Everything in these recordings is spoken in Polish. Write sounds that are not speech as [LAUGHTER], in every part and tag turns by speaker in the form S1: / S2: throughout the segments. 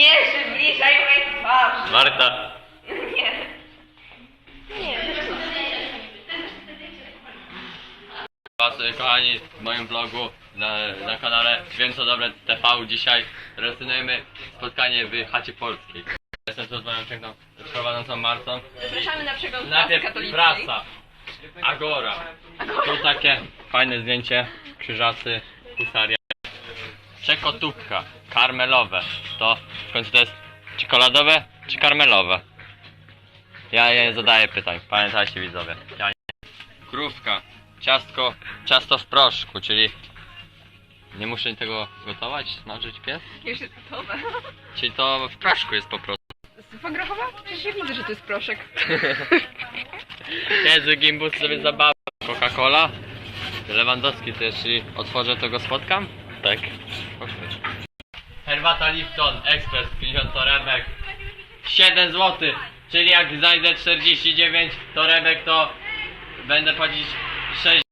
S1: Nie przybliżaj mojej twarzy.
S2: Marta.
S1: Nie. Nie.
S2: Was, kochani, w moim vlogu na, na kanale Wiem co dobre TV dzisiaj relacjonujemy spotkanie w chacie polskiej. Jestem tu z moją piękną prowadzącą Martą.
S1: Zapraszamy na przegląd prasy
S2: Najpierw
S1: katolickiej.
S2: prasa. Agora. Tu takie fajne zdjęcie. Krzyżacy, husaria. Czekotówka. Karmelowe. To w końcu to jest czekoladowe czy karmelowe? Ja nie zadaję pytań. Pamiętajcie widzowie. Ja nie. Krówka. Ciastko, ciasto w proszku, czyli nie muszę tego gotować, smażyć pies?
S1: Już jest gotowe. [LAUGHS]
S2: Czyli to w proszku jest po prostu.
S1: Pogrochowa? Przecież ja widzę, że to jest proszek. [LAUGHS]
S2: Jezu, Gimbus sobie zabawa. Coca-Cola. Lewandowski też, czyli otworzę to go spotkam? Tak. Herbata Lipton, Express, 50 torebek. 7 zł. Czyli jak znajdę 49 torebek, to będę płacić 6.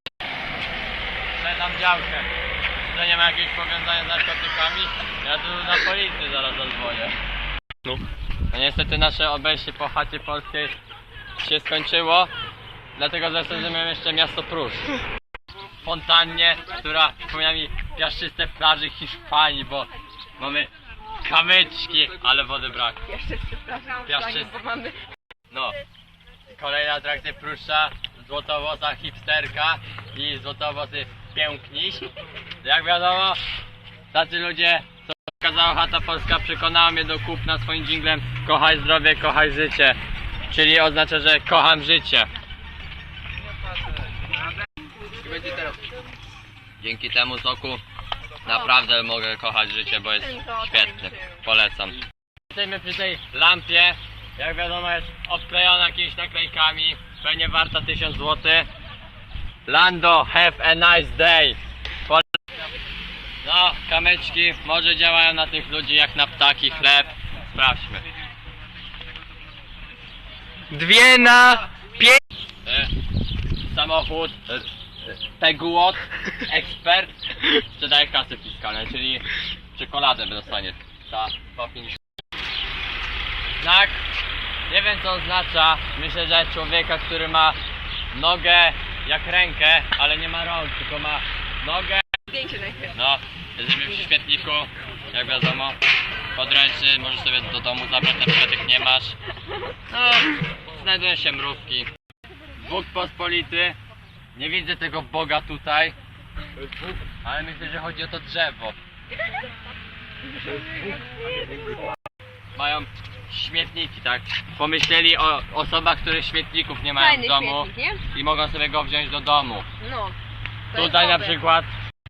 S2: Sprzedam działkę. Czy to nie ma jakiegoś powiązania z narkotykami? Ja tu na policję zaraz zadzwonię. No. No niestety nasze obejście po chacie polskiej się skończyło, dlatego zasadzimy jeszcze miasto Prusz. Fontannie, która przypomina mi piaszczyste plaży Hiszpanii, bo mamy kamyczki, ale wody brak.
S1: Jeszcze przepraszam,
S2: Piaszczyste.
S1: bo mamy...
S2: No, kolejna atrakcja Prusza, złotowłosa hipsterka i złotowłosy piękniś. Jak wiadomo, tacy ludzie, co pokazała chata polska, przekonała mnie do kupna swoim dżinglem kochaj zdrowie, kochaj życie. Czyli oznacza, że kocham życie. Dzięki temu soku naprawdę mogę kochać życie, bo jest świetny. Polecam. Jesteśmy przy tej lampie. Jak wiadomo jest obklejona jakimiś naklejkami. Pewnie warta 1000 zł. Lando, have a nice day. No, kamyczki może działają na tych ludzi jak na ptaki, chleb. Sprawdźmy.
S3: Dwie na pięć.
S2: E, samochód e, Peguot Expert sprzedaje kasy fiskalne, czyli czekoladę dostanie za 2,50 Znak, nie wiem co oznacza, myślę, że człowieka, który ma nogę jak rękę, ale nie ma rąk, tylko ma nogę
S1: Zdjęcie najpierw.
S2: no, jesteśmy przy świetniku, jak wiadomo, podręczny, możesz sobie do domu zabrać, na przykład jak nie masz. No, znajdują się mrówki. Bóg pospolity, nie widzę tego Boga tutaj, Bóg, ale myślę, że chodzi o to drzewo. Mają śmietniki, tak? Pomyśleli o osobach, które śmietników nie mają
S1: Fajny
S2: w domu
S1: śmietnik, nie?
S2: i mogą sobie go wziąć do domu.
S1: No. To
S2: Tutaj
S1: jest
S2: na
S1: dobre.
S2: przykład,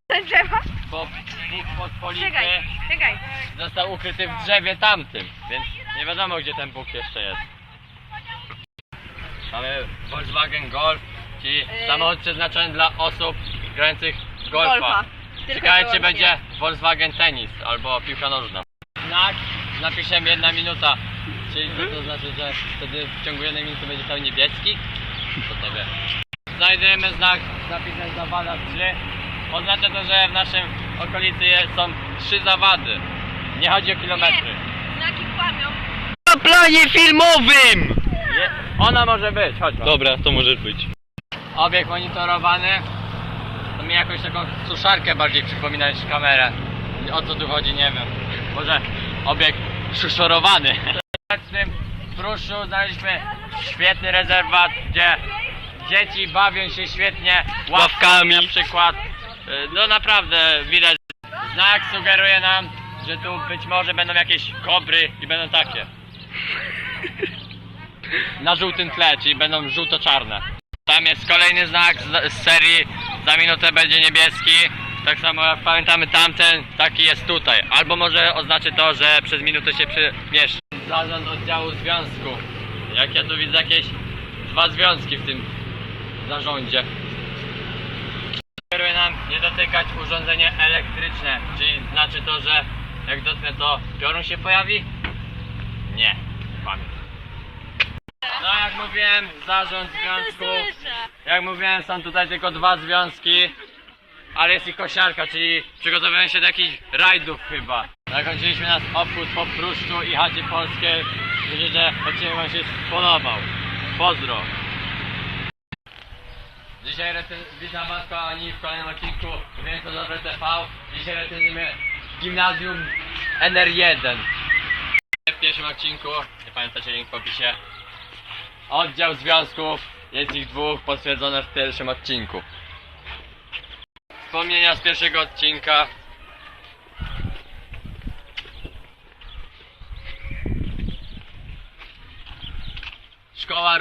S1: Te drzewa?
S2: bo Bóg pospolity
S1: Czekaj, czekaj.
S2: został ukryty w drzewie tamtym, więc nie wiadomo gdzie ten Bóg jeszcze jest. Mamy Volkswagen Golf, czyli
S1: Yy.
S2: samochód przeznaczony dla osób grających w golfa.
S1: Golfa. Tylko
S2: Ciekawe czy
S1: wyłącznie.
S2: będzie Volkswagen Tennis albo piłka nożna. Znak z napisem jedna minuta, czyli to, to znaczy, że wtedy w ciągu jednej minuty będzie cały niebieski? Co to wie? Znajdujemy znak z napisem zawada 3. Oznacza to, że w naszym okolicy są trzy zawady. Nie chodzi o kilometry.
S1: Znaki kłamią.
S3: Na planie filmowym!
S2: Je, ona może być, chodź.
S3: Dobra, to może być.
S2: Obieg monitorowany. To mi jakąś taką suszarkę bardziej przypomina niż kamerę. O co tu chodzi, nie wiem. Może obieg szuszorowany. W Pruszu znaleźliśmy świetny rezerwat, gdzie dzieci bawią się świetnie ławkami na przykład. Y, No naprawdę widać. Znak sugeruje nam, że tu być może będą jakieś kobry i będą takie. Na żółtym tle, czyli będą żółto-czarne. Tam jest kolejny znak z, z serii, za minutę będzie niebieski. Tak samo jak pamiętamy tamten, taki jest tutaj. Albo może oznaczy to, że przez minutę się przemieszczy. Zarząd oddziału związku. Jak ja tu widzę jakieś dwa związki w tym zarządzie. Sugeruje nam nie dotykać urządzenie elektryczne, czyli znaczy to, że jak dotknę to piorun się pojawi? Nie, pamięć. Jak mówiłem, zarząd związku. Jak mówiłem, są tutaj tylko dwa związki. Ale jest i kosiarka, czyli przygotowują się do jakichś rajdów chyba. Zakończyliśmy nas obchód po Pruszczu i chacie polskiej. Myślę, że odcinek wam się spodobał. Pozdro! Dzisiaj recen... witam was kochani w kolejnym odcinku Wiem co dobre TV. Dzisiaj recenzujemy Gimnazjum NR1. W pierwszym odcinku, nie pamiętacie link w opisie, oddział związków, jest ich dwóch, potwierdzone w pierwszym odcinku. Wspomnienia z pierwszego odcinka. Szkoła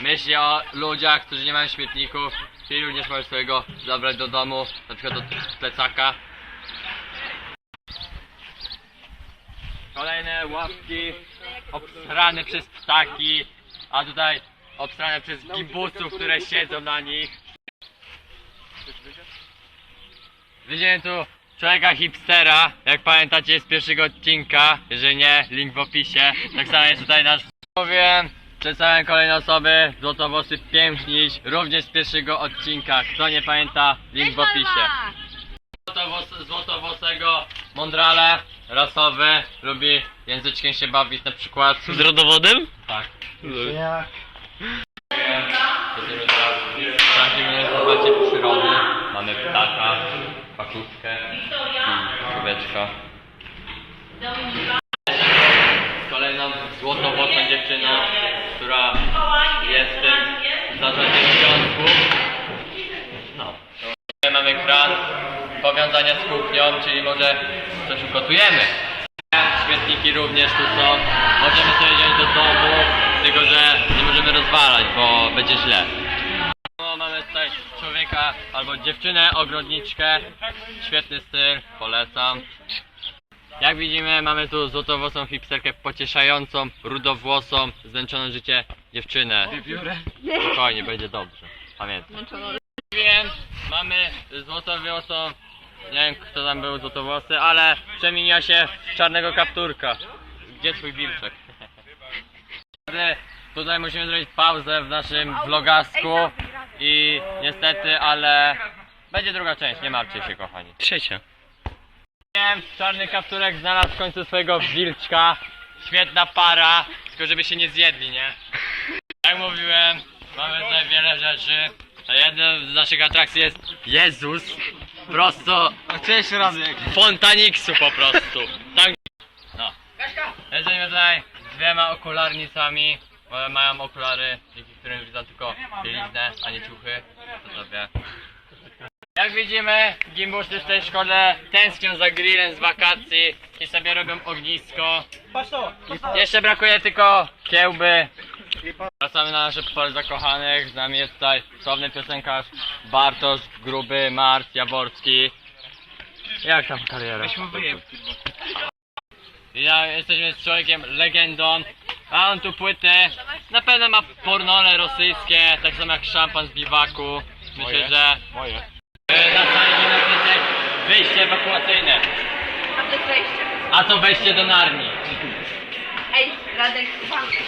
S2: myśli o ludziach, którzy nie mają śmietników. Ci ludzie możesz swojego zabrać do domu, na przykład do plecaka. Kolejne łapki obsrane przez ptaki, a tutaj obsrane przez gimbusów, które siedzą na nich. Widziałem tu człowieka hipstera, jak pamiętacie z pierwszego odcinka, jeżeli nie, link w opisie. Tak samo jest tutaj nasz powiem. Przedstawiam kolejne osoby, złotowłosy piękniś, również z pierwszego odcinka. Kto nie pamięta, link w opisie. Złotowłos, złotowłosego mądrale, rasowy, lubi języczkiem się bawić na przykład.
S3: Z rodowodem?
S2: Tak. Będziemy teraz sprawdzimy zobaczycie przyrody. Mamy ptaka, pakuszkę i człowieczka. Z kolejną złotowłosą dziewczyną, która jest w tym zarządzie związku. No. Tutaj mamy kran powiązania z kuchnią, czyli może coś ugotujemy. Śmietniki również tu są. Możemy sobie wziąć do domu, tylko że nie możemy rozwalać, bo będzie źle. No, mamy tutaj człowieka albo dziewczynę, ogrodniczkę. Świetny styl, polecam. Jak widzimy, mamy tu złotowłosą hipsterkę pocieszającą, rudowłosą, zmęczoną życie dziewczynę. Spokojnie, będzie dobrze. Pamiętaj. Wiem, mamy złotowłosą, nie wiem kto tam był złotowłosy, ale przemieniła się w czarnego kapturka. Gdzie twój wilczek? Ale Tutaj musimy zrobić pauzę w naszym vlogasku i niestety, ale będzie druga część, nie martwcie się kochani.
S3: Trzecia.
S2: Wiem, czarny kapturek znalazł w końcu swojego wilczka. Świetna para, tylko żeby się nie zjedli, nie? Jak mówiłem, mamy tutaj wiele rzeczy. Jedną z naszych atrakcji jest Jezus. Prosto
S3: Cześć Radek.
S2: Fontaniksu po prostu. Tak. No. Jesteśmy tutaj z dwiema okularnicami. One mają okulary, dzięki którym widzą tylko bieliznę, a nie ciuchy. To sobie. Jak widzimy, gimbusy w tej szkole tęsknią za grillem z wakacji i sobie robią ognisko. Jeszcze brakuje tylko kiełby. Wracamy na nasze pole zakochanych. Z nami jest tutaj sławny piosenkarz Bartosz, Gruby, Mart, Jaworski. Jak tam kariera? Ja jesteśmy z człowiekiem legendą, a on tu płyty. Na pewno ma pornole rosyjskie, tak samo jak szampan z biwaku. Myślę,
S3: Moje.
S2: że
S3: Moje.
S2: e, na gimnastycznej wyjście ewakuacyjne.
S1: A to wejście.
S2: A to wejście do Narni.
S1: Ej, Radek, pan się.